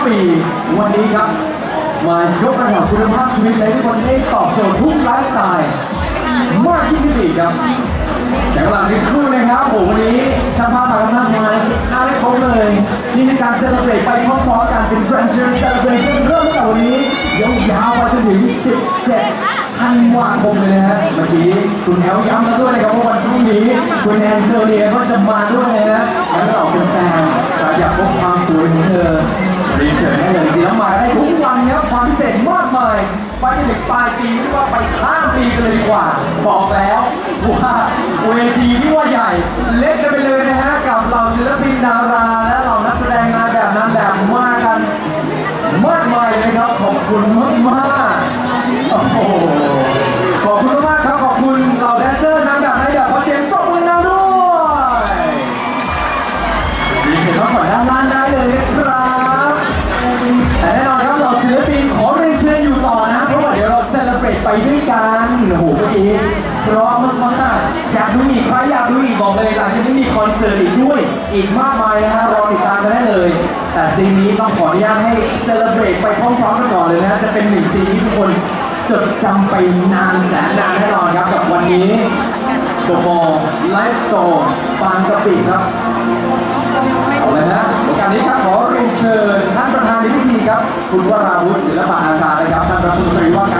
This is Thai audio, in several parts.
9 ปี วันนี้ครับ มายกระดับคุณภาพชีวิตให้ทุกคนได้ตอบโจทย์ทุกไลฟ์สไตล์มากยิ่งขึ้นอีกครับใช้เวลาในสักครู่นะครับผมวันนี้ช่างภาพมากันมากมายอาได้ครบเลย นี่คือการเซเลบรตไปพร้อมๆกันเป็น Grand Juror Celebration เริ่มตั้งแต่วันนี้ยาวๆไปจนถึง 17ธันวาคมเลยนะฮะเมื่อกี้คุณแอลย้ำแล้วด้วยนะครับว่าวันพรุ่งนี้คุณแอนเจเลียก็จะมาด้วยนะฮะแล้วเราเป็นแฟนเราอยากพบความสวยของเธอ รีเชิญได้เลยจริงๆแล้วมาได้ทุกวันนะครับความพิเศษมากมายไปจนถึงปลายปีหรือว่าไปข้ามปีกันเลยดีกว่า บอกแล้วว่าเวทีที่ว่าใหญ่เล็กกันไปเลยนะฮะกับเหล่าศิลปินดาราและ เลยหลังจากนี้มีคอนเสิร์ตอีกด้วย อีกมากมายนะฮะรอติดตามกันได้เลย แต่ซีนนี้ต้องขออนุญาตให้เซเลบรตไปพร้อมๆกันก่อนเลยนะจะเป็นหนึ่งซีนที่ทุกคนจดจำไปนานแสนนานแน่นอนครับกับวันนี้ The Mall Life Store บางกะปิครับเอาเลยฮะโอกาสนี้ครับขอเรียนเชิญท่านประธานในพิธีครับ คุณวราวุฒิศิลปะอาชานะครับท่านรัฐมนตรีว่าก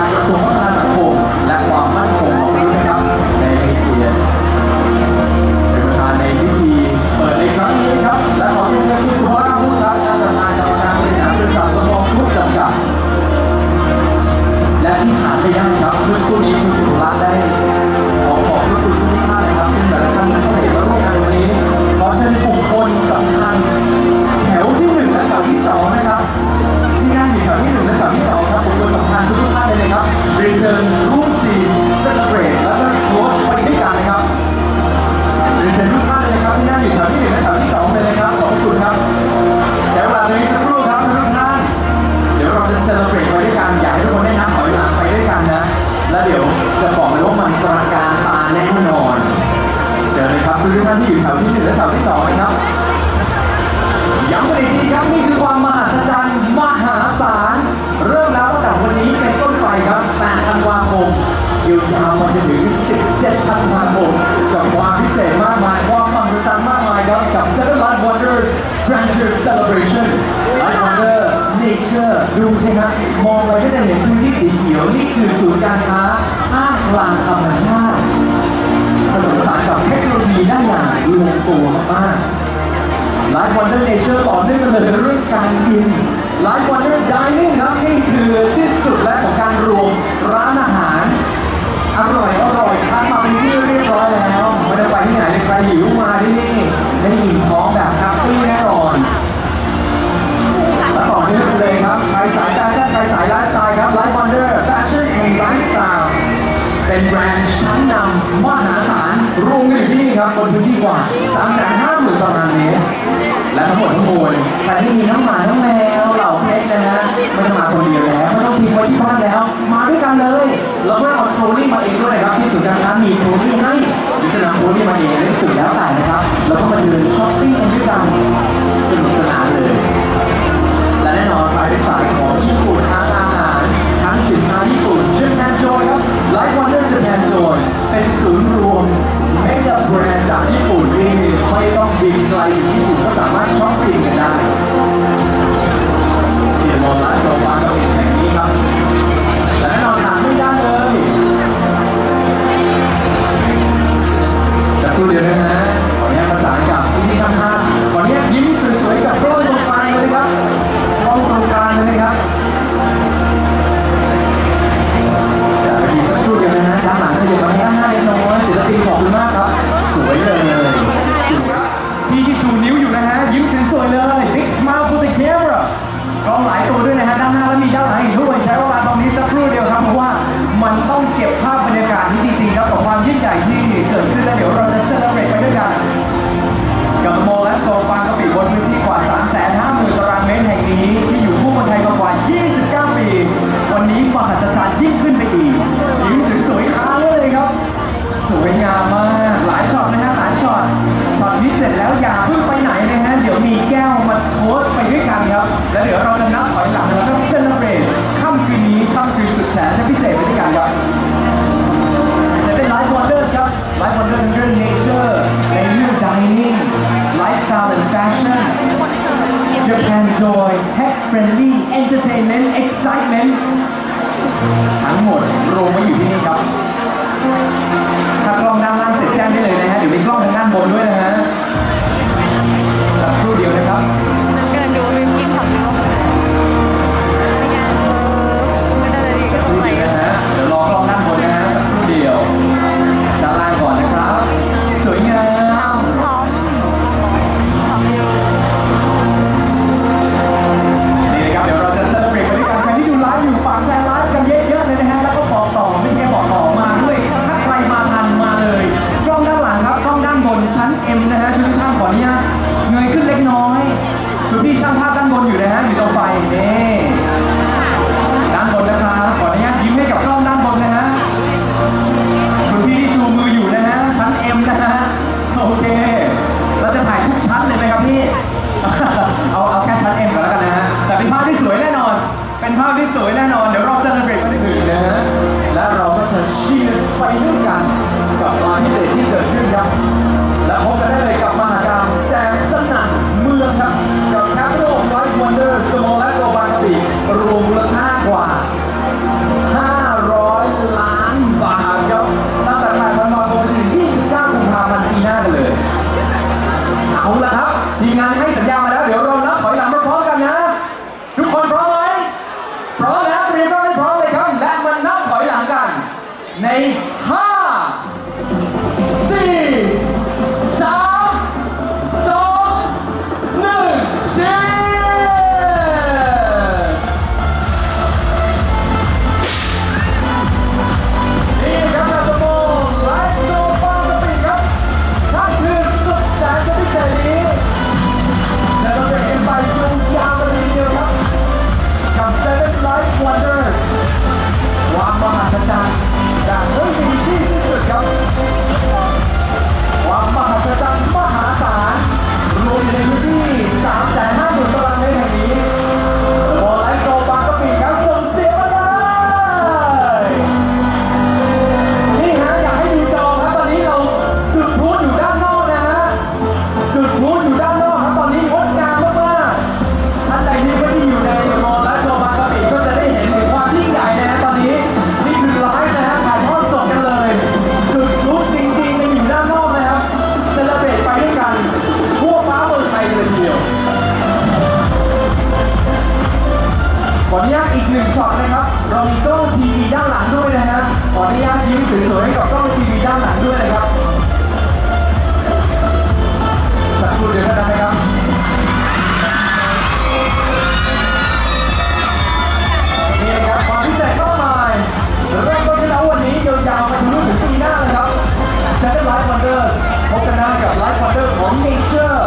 ารานที่อยู่แถวที่หนึ่งและแถวที่สองนะครับย้ำกันอีกทีครับนี่คือความมหัศจรรย์มหาศาลเริ่มแล้วตั้งแต่วันนี้เป็นต้นไปครับ8ธันวาคมยาวๆมาจนถึง 17ธันวาคมกับความพิเศษมากมายความมหัศจรรย์มากมายครับกับ Seven Life Wonders Grandeur Celebration Life Wonder Nature ดูสิฮะมองไปก็จะเห็นพื้นที่สีเขียวนี่คือศูนย์การค้าท่ามกลางธรรมชาติ เทคโนโลยีได้อย่างลงตัวมากๆไลฟ์วันเดอร์เนเชอร์ต่อเนื่องกันเลยเรื่องการกินไลฟ์วันเดอร์ดิเนิ่งครับนี่คือที่สุดและของการรวมร้านอาหาร อร่อยอร่อยคัดมาเป็นที่เรียบร้อยแล้วไม่ได้ไปที่ไหนเลยใครหิวมาที่นี่ได้อิ่มท้องแบบแฮปปี้แน่นอนและต่อเนื่องกันเลยครับใครสายแฟชั่นใครสายไลฟ์สไตล์ครับไลฟ์วันเดอร์แฟชั่นแอนด์ไลฟ์สไตล์เป็นแบรนด์ชั้นนำมหาศาล รวมกันอยู่ที่นี่ครับบนพื้นที่กว่า 350,000ตารางเมตร และทั้งหมดทั้งมวลใครที่มีน้องหมาน้องแมวเหล่าเพชรนะฮะไม่ต้องมาคนเดียวแล้วไม่ต้องทิ้งไว้ที่บ้านแล้ว มาด้วยกันเลย เราก็เอาโทรลี่มาเองด้วยครับที่ศูนย์การค้ามีโทรลี่ให้หรือจะนำโทรลี่มาเองอันนี้สุดแล้วแต่นะครับ แล้วก็มาเดินช้อปปิ้งกันด้วยกันสนุกสนานเลย และแน่นอนใครเป็นสายของญี่ปุ่น Japan Joy Pet Friendly Entertainment Excitement ทั้งหมดรวมมาอยู่ที่นี่ครับ ถ้ากล้องด้านล่างเสร็จแจ้งได้เลยนะฮะ เดี๋ยวมีกล้องทางด้านบนด้วยนะฮะสักครู่เดียวนะ โอเค เราจะถ่ายทุกชั้นเลยไหมครับพี่ เอาเอาแค่ชั้นเอ็มก็แล้วกันนะฮะ แต่เป็นภาพที่สวยแน่นอน เป็นภาพที่สวยแน่นอน เดี๋ยวเราเซอร์ลบริตกันอื่นนะฮะ และเราก็จะชีร์ไปด้วยกันกับลานพิเศษที่ นะครับ เรามีกล้องทีวีด้านหลังด้วยนะฮะ ขออนุญาตยิ้มสวยๆให้กับกล้องทีวีด้านหลังด้วยนะครับสักครู่เดียวกันนะครับนี่นะครับความพิเศษมากมายเริ่มต้นที่เราวันนี้ยาวๆไปถึงถึงปีหน้าเลยครับ Saturday Life Wonders พบกันได้กับ Life Wonder ของ Nature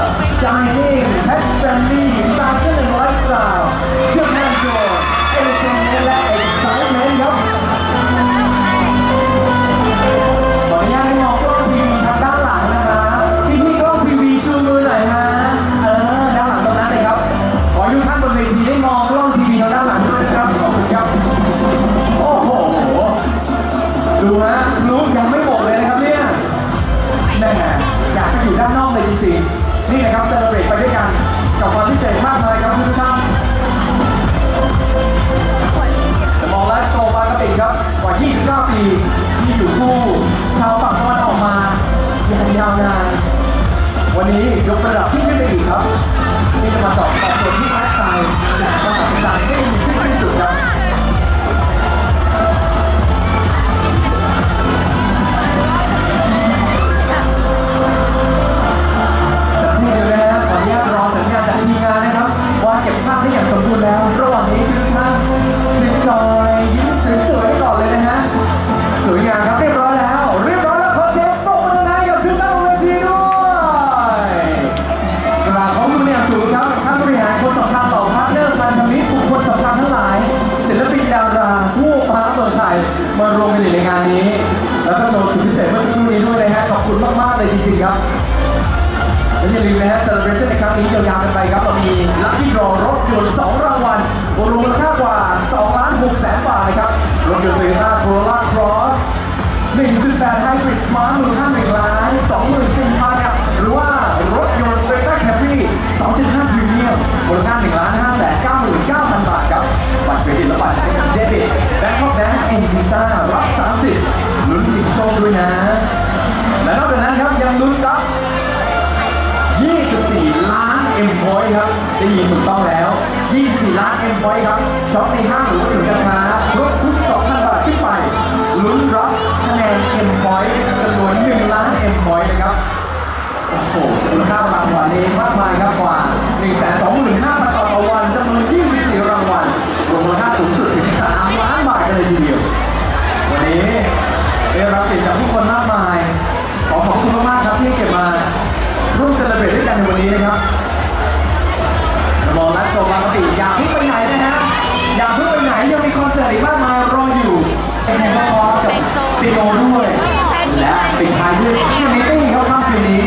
Dining Pet Friendly ตามเรื่อง Lifestyle และอย่าลืมนะฮะ celebration ในครั้งนี้ยาวๆกันไปครับ เรามีลัคกี้ดรอรถยนต์2รางวัลรวมมูลค่ากว่า2ล้าน6แสนบาทนะครับ รถยนต์ Toyota Corolla Cross 1.8 Hybrid Smart มูลค่า1ล้าน24,000ครับหรือว่ารถยนต์ Toyota Camry 2.5 Premium มูลค่า1ล้าน5 99,000 บาทครับ บัตรเครดิตและบัตรเดบิต Bangkok Bank and Visa รับ30ลุ้นชิงโชคด้วยนะ และนอกจากนั้นครับ ได้ยินถูกต้องแล้ว 24 ล้าน M point ครับช็อปในห้างหรือว่าศูนย์การค้าลดทุก2,000 บาทขึ้นไปลุ้นรับคะแนน M point จำนวน 1 ล้าน M point นะครับโอ้โหมูลค่ารางวัลนี้มากมายครับกว่า 125,000บาต่อวันจำนวน 24 รางวัลรวมมูลค่าสูงสุดถึง 3 ล้านบาทกันเลยทีเดียว วันนี้ได้รับเกียรติจากผู้คนมากมาย ขอขอบคุณมากๆครับที่เก็บมาร่วมเซเลบรตด้วยกันในวันนี้นะครับ บางกะปิอย่าเพิ่งไปไหนนะฮะอย่าเพิ่งไปไหนยังมีคอนเสิร์ตอีกมากมายรออยู่เป็นไงก็พร้อมกับปิโนด้วยและปิดท้ายด้วยทรินิตี้ครับค่ำคืนนี้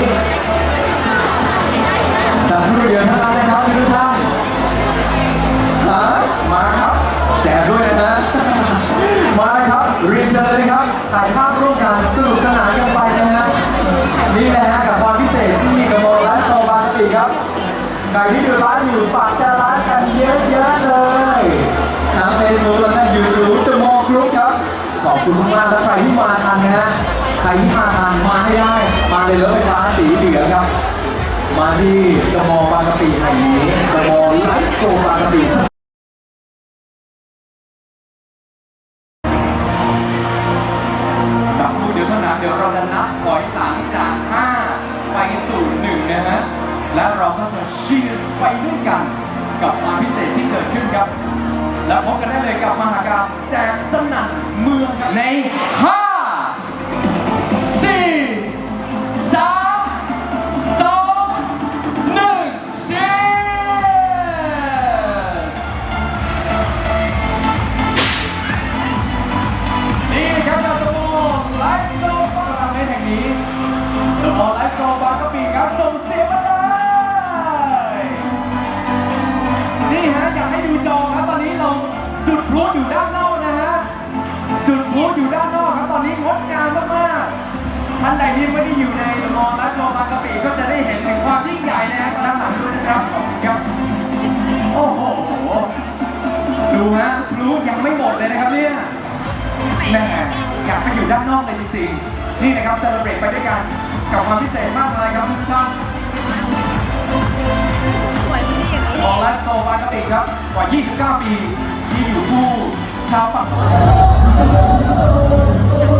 สักครู่เดียวเท่านั้นนะครับทุกท่านฮะมาครับแจกด้วยนะฮะมาครับเรียนเชิญเลยครับถ่ายภาพร่วมกันสนุกสนานกันไปนะฮะนี่นะฮะกับความพิเศษที่มีกับโมลฟ์สโตบางกะปิครับใครที่ดู คุณมากแล้วใครที่มาทันนะฮะใครที่มาทันมาให้ได้ มาเลยรถไฟฟ้าสีเหลืองครับ มาที่กมบางกะปิแห่งนี้กมไลฟ์สโตร์บางกะปิสักครู่เดียวเท่านั้นเดี๋ยวเราจะนับถอยหลังจาก5ไปสู่1นะฮะและเราก็จะเชียร์ไปด้วยกัน กับความพิเศษที่เกิดขึ้นครับ แล้วพบกันได้เลยกับมหากรรมแจกสน มือ ท่านใดที่ไม่ได้อยู่ในตะโมไลฟ์โซฟากะปีก็จะได้เห็นถึงความยิ่งใหญ่นะฮะด้านหลังด้วยนะครับครับโอ้โห ดูฮะพลุยังไม่หมดเลยนะครับเนี่ยแม่อยากไปอยู่ด้านนอกเลยจริงๆ นี่นะครับเซเลบรตไปด้วยกันกับความพิเศษมากมายครับทุกท่านสวยที่อย่างนี้มองและโซบากติครับกว่า 29 ปีที่อยู่คู่ชาวฝั่งตะวันตก